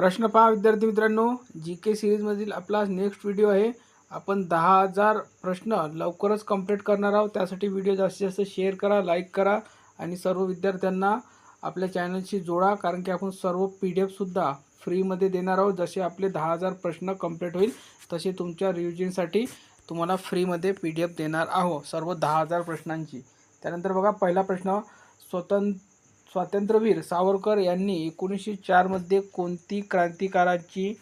प्रश्न पहा विद्यार्थी मित्रांनो. जी के सिरीजमधील आपला नेक्स्ट व्हिडिओ आहे. आपण दहा हजार प्रश्न लवकरच कंप्लीट करणार आहोत. त्यासाठी व्हिडिओ जास्तीत जास्त शेअर करा लाईक करा आणि सर्व विद्यार्थ्यांना आपल्या चॅनलशी जोडा. कारण की आपण सर्व पी डी एफसुद्धा फ्रीमध्ये देणार आहोत. जसे आपले दहा हजार प्रश्न कंप्लीट होईल तसे तुमच्या रिव्हिजनसाठी तुम्हाला फ्रीमध्ये पी डी एफ देणार आहोत. सर्व दहा हजार प्रश्नांची. त्यानंतर बघा पहिला प्रश्न स्वतंत्र स्वातंत्र्यवीर सावरकर यांनी एकोणीसशे चारमध्ये कोणती क्रांतिकाराची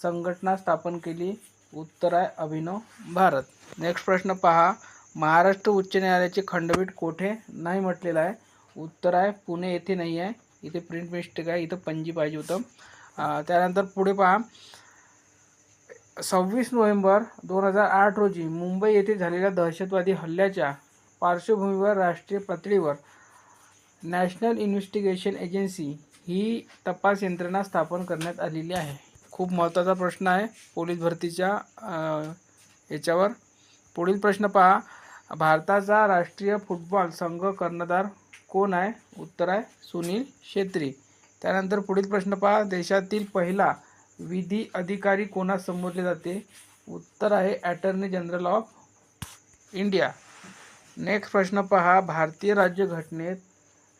संघटना स्थापन केली? उत्तर आहे अभिनव भारत. नेक्स्ट प्रश्न पहा. महाराष्ट्र उच्च न्यायालयाचे खंडपीठ कोठे? नाही म्हटलेलं आहे. उत्तर आहे पुणे येथे नाही आहे. इथे प्रिंट मिस्टेक आहे. इथं पणजी पाहिजे होतं. त्यानंतर पुढे पहा. सव्वीस नोव्हेंबर दोन हजार आठ रोजी मुंबई येथे झालेल्या दहशतवादी हल्ल्याच्या पार्श्वभूमीवर राष्ट्रीय पातळीवर नॅशनल इन्व्हेस्टिगेशन एजन्सी ही तपास यंत्रणा स्थापन करण्यात आलेली आहे. खूप महत्त्वाचा प्रश्न आहे पोलीस भरतीच्या याच्यावर. पुढील प्रश्न पहा भारताचा राष्ट्रीय फुटबॉल संघ कर्णधार कोण आहे? उत्तर आहे सुनील छेत्री त्यानंतर पुढील प्रश्न पहा देशातील पहिला विधी अधिकारी कोणास संबोधले जाते? उत्तर आहे attorney general of India next प्रश्न पहा भारतीय राज्यघटनेत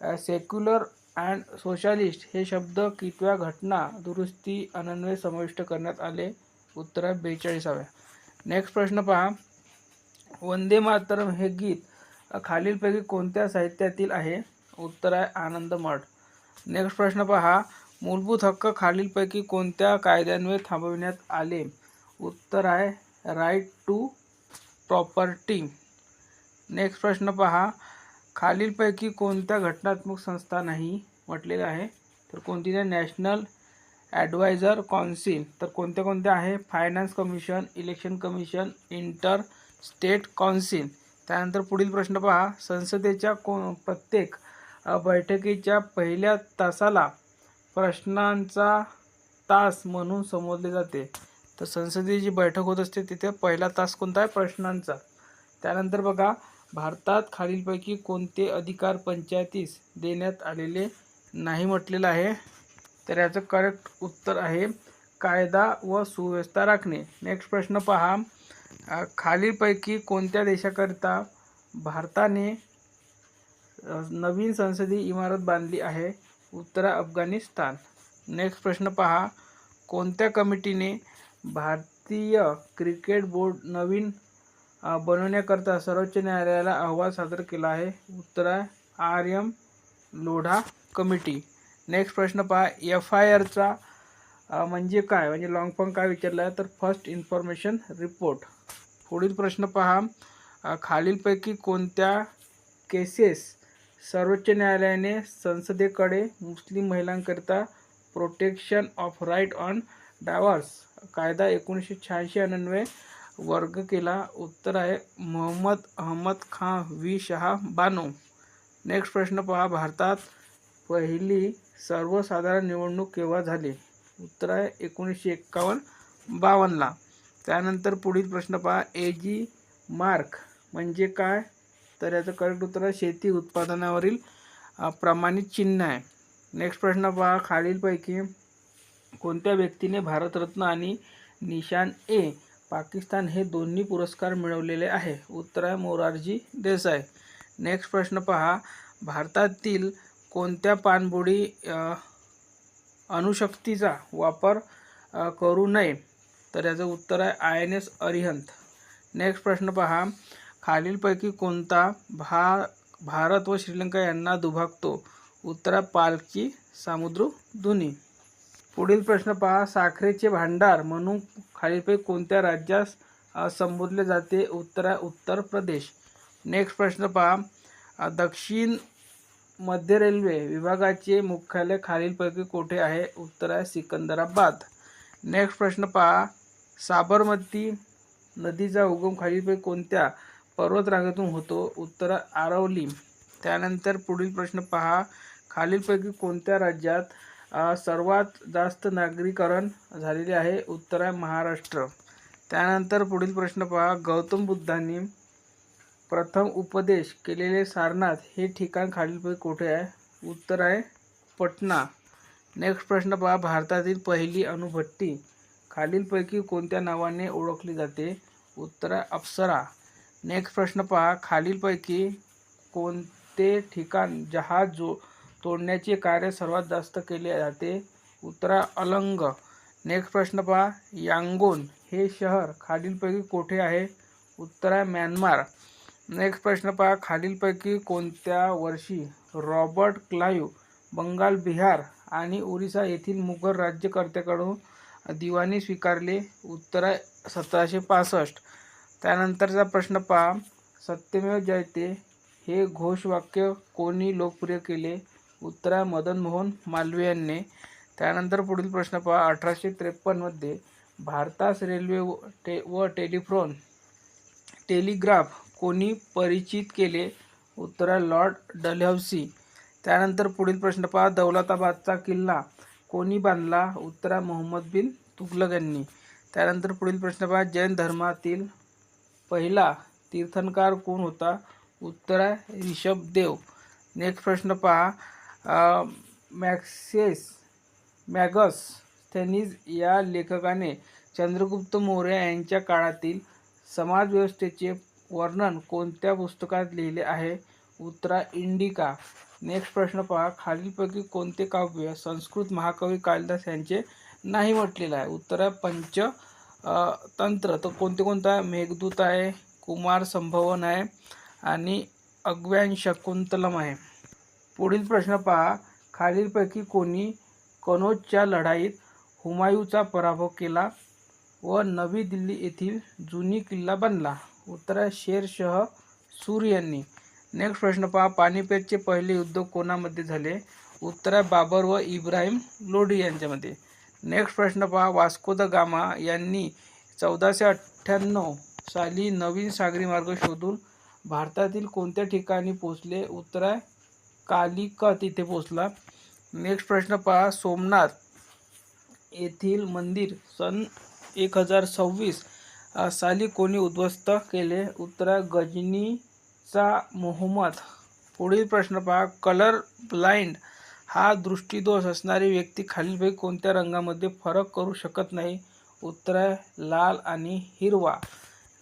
सेक्युलर अँड सोशलिस्ट हे शब्द कितव्या घटना दुरुस्ती अनन्वय समाविष्ट करण्यात आले? उत्तर आहे बेचाळीसाव्या. नेक्स्ट प्रश्न पहा. वंदे मातरम हे गीत खालीलपैकी कोणत्या साहित्यातील आहे? उत्तर आहे आनंद मठ. नेक्स्ट प्रश्न पहा. मूलभूत हक्क खालीलपैकी कोणत्या कायद्यान्वये थांबविण्यात आले? उत्तर आहे राईट टू प्रॉपर्टी नेक्स्ट प्रश्न पहा. खालीलपैकी कोणत्या घटनात्मक संस्था नाही म्हटलेलं आहे? तर कोणती नाही? National advisor council. तर कोणत्या कोणत्या आहे? Finance commission election commission inter state council. त्यानंतर पुढील प्रश्न पहा. संसदेच्या को प्रत्येक बैठकीच्या पहिल्या तासाला प्रश्नांचा तास म्हणून संबोधले जाते. तर संसदेची जी बैठक होत असते. तिथे पहिला तास कोणता आहे? प्रश्नांचा. त्यानंतर बघा. भारतात खालीलपैकी कोणते अधिकार पंचायतीस देण्यात आलेले नाही म्हटलेलं आहे? तर याचं करेक्ट उत्तर आहे कायदा व सुव्यवस्था राखणे. नेक्स्ट प्रश्न पहा. खालीलपैकी कोणत्या देशाकरिता भारताने नवीन संसदीय इमारत बांधली आहे? उत्तर अफगाणिस्तान. नेक्स्ट प्रश्न पहा. कोणत्या कमिटीने भारतीय क्रिकेट बोर्ड नवीन बनवण्याकरता सर्वोच्च न्यायालयाला अहवाल सादर केला आहे. उत्तर आहे R M Lodha committee. Next प्रश्न पहा. एफ आय आरचा म्हणजे काय? म्हणजे लॉंग फॉर्म काय विचारला आहे? तर फर्स्ट इन्फॉर्मेशन रिपोर्ट. पुढील प्रश्न पहा. खालीलपैकी कोणत्या केसेस सर्वोच्च न्यायालयाने संसदेकडे मुस्लिम महिलांकरिता protection of right on divorce? कायदा एकोणीसशे शहाऐंशी अनन्वय वर्ग केला. उत्तर आहे मोहम्मद अहमद खान वी शहा बानो. नेक्स्ट प्रश्न पहा. भारतात पहिली सर्वसाधारण निवडणूक केव्हा झाली? उत्तर आहे एकोणीसशे एक्कावन्न बावन्नला त्यानंतर पुढील प्रश्न पहा. ए जी मार्क म्हणजे काय? तर याचं करेक्ट उत्तर आहे शेती उत्पादनावरील प्रमाणित चिन्ह आहे. नेक्स्ट प्रश्न पहा. खालीलपैकी कोणत्या व्यक्तीने भारतरत्न आणि निशान ए पाकिस्तान हे दोन्ही पुरस्कार मिळवलेले आहे. उत्तर आहे मोरारजी देसाई. नेक्स्ट प्रश्न पहा. भारतातील कोणत्या पाणबुडी अणुशक्तीचा वापर करू नये? तर याचं उत्तर आहे I N S Arihant. Next प्रश्न पहा. खालीलपैकी कोणता भा भारत व श्रीलंका यांना दुभागतो? उत्तर आहे पालची सामुद्र धुनी. पुढील प्रश्न पहा. साखरेचे भांडार म्हणून खालीलपैकी कोणत्या राज्यास संबोधले जाते? उत्तर आहे उत्तर प्रदेश. नेक्स्ट प्रश्न पहा. दक्षिण मध्य रेल्वे विभागाचे मुख्यालय खालीलपैकी कोठे आहे? उत्तर आहे सिकंदराबाद. नेक्स्ट प्रश्न पहा. साबरमती नदीचा उगम खालीलपैकी कोणत्या पर्वतरांगेतून होतो? उत्तर आरवली. त्यानंतर पुढील प्रश्न पहा. खालीलपैकी कोणत्या राज्यात सर्वात जास्त नागरीकरण झालेले आहे उत्तर आहे महाराष्ट्र. त्यानंतर पुढील प्रश्न पहा. गौतम बुद्धांनी प्रथम उपदेश केलेले सारनाथ हे ठिकाण खालीलपैकी कुठे आहे? उत्तर आहे पटना. नेक्स्ट प्रश्न पहा. भारतातील पहिली अणुभट्टी खालीलपैकी कोणत्या नावाने ओळखली जाते? उत्तर आहे अप्सरा. नेक्स्ट प्रश्न पहा. खालीलपैकी कोणते ठिकाण जहाज जो तोडण्याचे कार्य सर्वात जास्त केले जाते. उत्तरा अलंग. नेक्स्ट प्रश्न पहा. यांगोन हे शहर खालीलपैकी कोठे आहे? उत्तरा म्यानमार. नेक्स्ट प्रश्न पहा. खालीलपैकी कोणत्या वर्षी रॉबर्ट क्लायू बंगाल बिहार आणि ओरिसा येथील मुघल राज्यकर्त्याकडून दिवाणी स्वीकारले? उत्तरा सतराशे पासष्ट. त्यानंतरचा प्रश्न पहा. सत्यमेव जयते हे घोषवाक्य कोणी लोकप्रिय केले? उत्तर आहे मदन मोहन मालवीय यांनी. त्यानंतर पुढील प्रश्न पहा. अठराशे त्रेपन्नमध्ये भारतास रेल्वे व टे व टेलिफोन टेलिग्राफ कोणी परिचित केले? उत्तर आहे लॉर्ड डलहौसी. त्यानंतर पुढील प्रश्न पहा. दौलताबादचा किल्ला कोणी बांधला? उत्तर आहे मोहम्मद बिन तुगलक यांनी. त्यानंतर पुढील प्रश्न पहा. जैन धर्मातील पहिला तीर्थंकर कोण होता? उत्तर आहे ऋषभदेव. नेक्स्ट प्रश्न पहा. मॅक्सेस मॅगस थेनिस या लेखकाने चंद्रगुप्त मौर्य यांच्या काळातील समाजव्यवस्थेचे वर्णन कोणत्या पुस्तकात लिहिले आहे? उत्तरा इंडिका. नेक्स्ट प्रश्न पहा. खालीलपैकी कोणते काव्य संस्कृत महाकवी कालिदास यांचे नाही म्हटलेलं आहे? उत्तर आहे पंच तंत्र. तर कोणते कोणतं? आहे मेघदूत आहे कुमार संभवन आहे आणि अग्व्यान शकुंतलम आहे. पुढील प्रश्न पहा. खालीलपैकी कोणी कनौजच्या लढाईत हुमायूचा पराभव केला व नवी दिल्ली येथील जुनी किल्ला बनला? उत्तर शेरशह सूर यांनी. नेक्स्ट प्रश्न पहा. पानिपेटचे पहिले युद्ध कोणामध्ये झाले? उत्तर बाबर व इब्राहिम लोडी यांच्यामध्ये. नेक्स्ट प्रश्न पहा. वास्को द गामा यांनी चौदाशे अठ्ठ्याण्णव साली नवीन सागरी मार्ग शोधून भारतातील कोणत्या ठिकाणी पोचले उत्तर कालिकत इथे पोचला नेक्स्ट प्रश्न पहा. सोमनाथ येथील मंदिर सन एक हजार सव्वीस साली कोणी उद्ध्वस्त केले? उत्तर गजनीचा मोहम्मद. पुढील प्रश्न पहा. कलर ब्लाइंड हा दृष्टीदोष असणारी व्यक्ती खालीलपैकी कोणत्या रंगामध्ये फरक करू शकत नाही? उत्तर आहे लाल आणि हिरवा.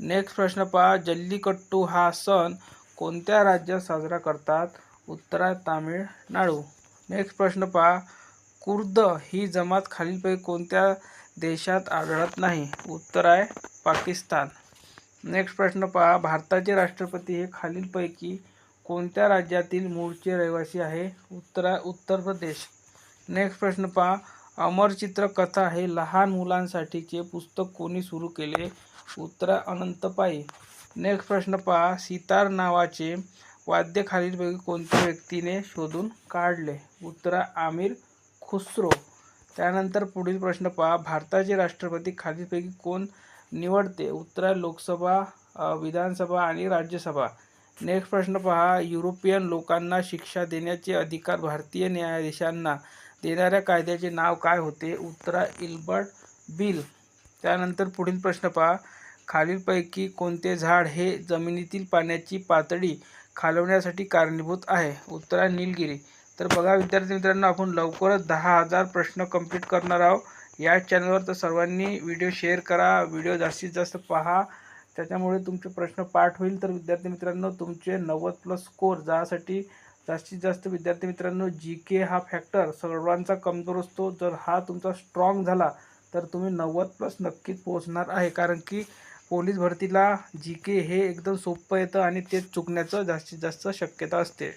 नेक्स्ट प्रश्न पहा. जल्लीकट्टू हा सण कोणत्या राज्यात साजरा करतात? उत्तर तामिळनाडू नेक्स्ट प्रश्न पहा. कुर्द ही जमात खालीलपैकी कोणत्या देशात आढळत नाही? उत्तर आहे पाकिस्तान. नेक्स्ट प्रश्न पहा. भारताचे राष्ट्रपती हे खालीलपैकी कोणत्या राज्यातील मूळचे रहिवासी आहे? उत्तर आहे उत्तर प्रदेश. नेक्स्ट प्रश्न पहा. अमरचित्र कथा हे लहान मुलांसाठीचे पुस्तक कोणी सुरू केले? उत्तर अनंतपाई. अनंत पाई नेक्स्ट प्रश्न पहा. सितार नावाचे वाद्य खालीलपैकी कोणत्या व्यक्तीने शोधून काढले? उत्तर आमिर खुसरो. त्यानंतर पुढील प्रश्न पहा. भारताचे राष्ट्रपती खालीलपैकी कोण निवडते? उत्तर लोकसभा विधानसभा आणि राज्यसभा. नेक्स्ट प्रश्न पहा. युरोपियन लोकांना शिक्षा देण्याचे अधिकार भारतीय न्यायाधीशांना देणाऱ्या कायद्याचे नाव काय होते? उत्तर इल्बर्ट बिल. त्यानंतर पुढील प्रश्न पहा. खालीलपैकी कोणते झाड हे जमिनीतील पाण्याची पातळी खालवण्यासाठी कारणीभूत आहे. उत्तर आहे निलगिरी. तर बघा विद्यार्थी मित्रांनो आपण लवकरच दहा हजार प्रश्न कंप्लीट करणार आहोत. या चॅनलवर तर सर्वांनी व्हिडिओ शेअर करा. व्हिडिओ जास्तीत जास्त पहा. त्याच्यामुळे तुमचे प्रश्न पाठ होईल. तर विद्यार्थी मित्रांनो तुमचे नव्वद प्लस स्कोर जासाठी जास्तीत जास्त विद्यार्थी मित्रांनो जी के हा फॅक्टर सर्वांचा कमजोर असतो. जर हा तुमचा स्ट्रॉंग झाला तर तुम्ही नव्वद प्लस नक्कीच पोहोचणार आहे. कारण की पोलीस भरतीला जी के हे एकदम सोपं येतं आणि ते चुकण्याचं जास्तीत जास्त शक्यता असते.